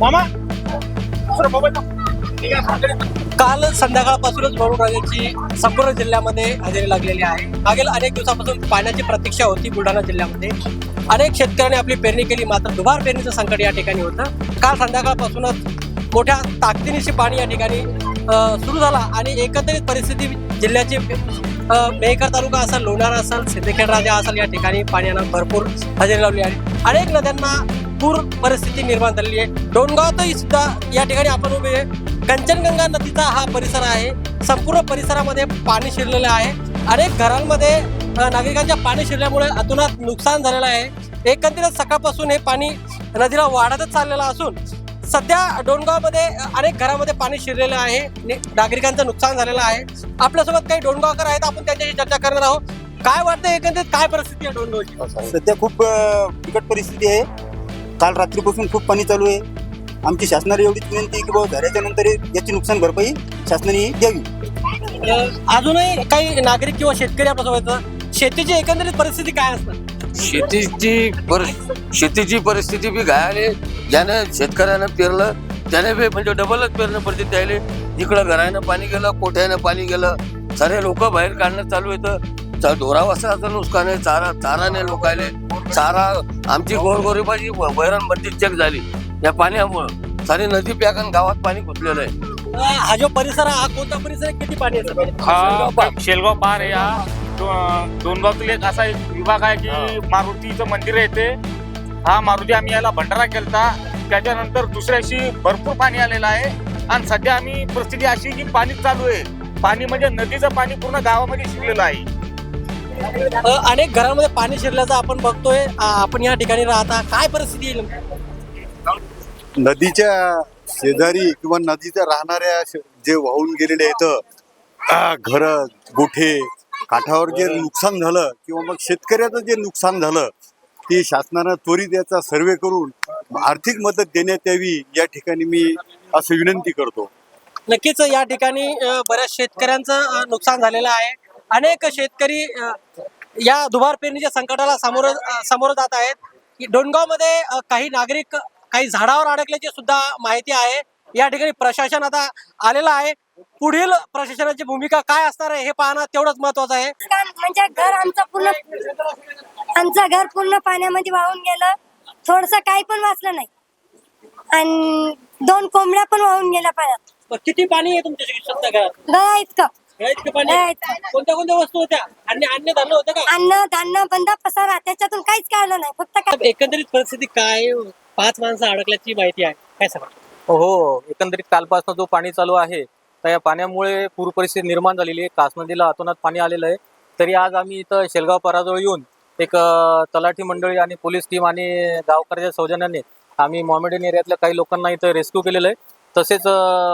मामा. काल संध्याकाळपासूनच वरुणराजाची संपूर्ण जिल्ह्यामध्ये हजेरी लागलेली आहे. मागील अनेक दिवसापासून पाण्याची प्रतीक्षा होती बुलढाणा जिल्ह्यामध्ये. अनेक शेतकऱ्यांनी आपली पेरणी केली मात्र दुबार पेरणीचं संकट या ठिकाणी होतं. काल संध्याकाळपासूनच मोठ्या ताकदीनिशी पाणी या ठिकाणी सुरू झाला आणि एकंदरीत परिस्थिती जिल्ह्याची मेहकर तालुका असेल लोणारा असेल सिद्धखेड राजा असेल या ठिकाणी पाण्यानं भरपूर हजेरी लावली आहे अनेक नद्यांना पूर परिस्थिती निर्माण झालेली आहे. डोणगावातही सुद्धा या ठिकाणी आपण उभे आहे. कंचनगंगा नदीचा हा परिसर आहे. संपूर्ण परिसरामध्ये पाणी शिरलेलं आहे. अनेक घरांमध्ये नागरिकांच्या पाणी शिरल्यामुळे अतोनात नुकसान झालेलं आहे. एकंदरीत सकाळपासून हे पाणी नदीला वाढतच चाललेलं असून सध्या डोणगावमध्ये अनेक घरामध्ये पाणी शिरलेलं आहे. नागरिकांचं नुकसान झालेलं आहे. आपल्यासोबत काही डोणगावकर आहेत. आपण त्यांच्याशी चर्चा करणार आहोत. काय वाटतं एकंदरीत? काय परिस्थिती आहे डोणगावची? सध्या खूप बिकट परिस्थिती आहे. काल रात्रीपासून खूप पाणी चालू आहे. आमची शासनाला एवढीच विनंती आहे की बाबा झाल्याच्यानंतर याची नुकसान भरपाई शासनाने द्यावी. अजूनही काही नागरिक किंवा शेतकरी आपल्यासोबत. शेतीची एकंदरीत परिस्थिती काय असतं शेतीची पर शेतीची परिस्थिती बी घायल आहे ज्यानं शेतकऱ्यानं पेरलं त्याने बी म्हणजे डबलच पेरणं पडते त्याले. इकडं घरानं पाणी गेलं कोठ्यानं पाणी गेलं. सारे लोक बाहेर काढणं चालू येतं ढोरा वस्त्राचं नुकसान आहे चारा चाराने लोकायले. चारा आमची गोरगोरिबाची वैरणबंदी चेक झाली. या पाण्यामुळं. सारी नदी प्याकन गावात पाणी घुसलेलं आहे. हा जो परिसर आहे, हा कोणता परिसर आहे? किती पाणी येतं हा शेलगाव पार आहे हा. दो- दोनगावातील एक असा एक विभाग आहे की मारुतीचं मंदिर आहे ते. हा मारुती आम्ही याला भंडारा केलता. त्याच्यानंतर दुसऱ्याशी भरपूर पाणी आलेलं आहे. आणि सध्या आम्ही परिस्थिती अशी की पाणी चालू आहे. पाणी म्हणजे नदीचं पाणी पूर्ण गावामध्ये शिरलेलं आहे. अनेक घरांमध्ये पाणी शिरल्याचं आपण बघतोय. आपण या ठिकाणी राहता. काय परिस्थिती येईल नदीच्या शेजारी किंवा नदीच्या राहणाऱ्या जे वाहून गेलेले आहेत घर गोठे काठावर जे नुकसान झालं किंवा मग शेतकऱ्याचं जे नुकसान झालं ते शासनानं त्वरित याचा सर्वे करून आर्थिक मदत देण्यात यावी या ठिकाणी मी असं विनंती करतो. नक्कीच या ठिकाणी बऱ्याच शेतकऱ्यांचं नुकसान झालेलं आहे. अनेक शेतकरी या दुबार पेरणीच्या संकटाला सामोर सामोरं जात आहेत. की डोणगावमध्ये काही नागरिक काही झाडावर अडकल्याची सुद्धा माहिती आहे. या ठिकाणी प्रशासन आता आलेलं आहे. पुढील प्रशासनाची भूमिका काय असणार आहे हे पाहणं तेवढंच महत्वाचं आहे. म्हणजे घर आमचं पूर्ण आमचं घर पूर्ण पाण्यामध्ये वाहून गेलं. थोडस काही पण वाचलं नाही. आणि दोन कोंबड्या पण वाहून गेल्या पाण्यात. पण किती पाणी आहे तुमच्या घरात? इतकं. पाणी? कोणत्या कोणत्या वस्तू होत्या? आणि अन्य धान्य होतं का? अन्न धान्य बंद पसारा त्याच्यातून काहीच काढलं नाही. फक्त काय एकंदरीत परिस्थिती काय? पाच माणसं अडकल्याची माहिती आहे. काय सांगा? हो एकंदरीत कालपासून जो पाणी चालू आहे तर या पाण्यामुळे पूर परिस्थिती निर्माण झालेली आहे. कास नदीला अतोनात पाणी आलेलं आहे. तरी आज आम्ही इथं शेलगाव पराजवळ येऊन एक अ, तलाठी मंडळी आणि पोलीस टीम आणि गावकऱ्याच्या सौजन्याने आम्ही मॉमेडियन एरियातल्या काही लोकांना इथं रेस्क्यू केलेलं आहे. तसेच अ,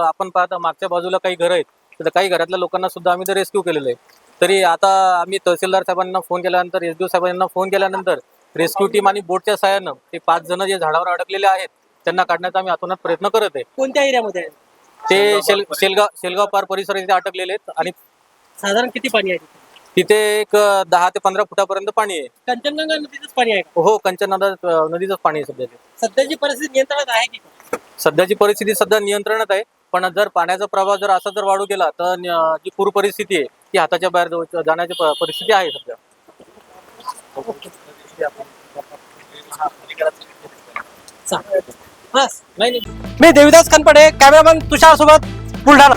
आपण पाहता मागच्या बाजूला काही घरं आहेत. तर काही घरातल्या लोकांना सुद्धा आम्ही इथं रेस्क्यू केलेलं आहे. तरी आता आम्ही तहसीलदार साहेबांना फोन केल्यानंतर एस डी ओ साहेबांना फोन केल्यानंतर रेस्क्यू टीम आणि बोटच्या सहाय्यानं ते पाच जण जे झाडावर अडकलेले आहेत त्यांना काढण्याचा आम्ही अतोनात प्रयत्न करत आहे. कोणत्या एरियामध्ये आहे? ते शेल शेलगाव शेलगाव पार परिसर इथे अटकलेले आहेत आणि साधारण किती पाणी आहे तिथे? तिथे एक अ, दहा ते पंधरा फुटापर्यंत पाणी आहे. कंचनगंगा नदीचंच पाणी आहे का? हो कंचन नदा अ, नदीचंच पाणी आहे सध्या ते. सध्याची परिस्थिती नियंत्रणात आहे की? सध्याची परिस्थिती सध्या नियंत्रणात आहे. पण जर पाण्याचा प्रवाह जर असा जर वाढू गेला तर जी पूर परिस्थिती आहे ती हाताच्या बाहेर जाऊ- जाण्याची परिस्थिती आहे सध्या नाही नाही. मी देविदास कनपडे कॅमेरामॅन तुषार सोबत बुलढाणा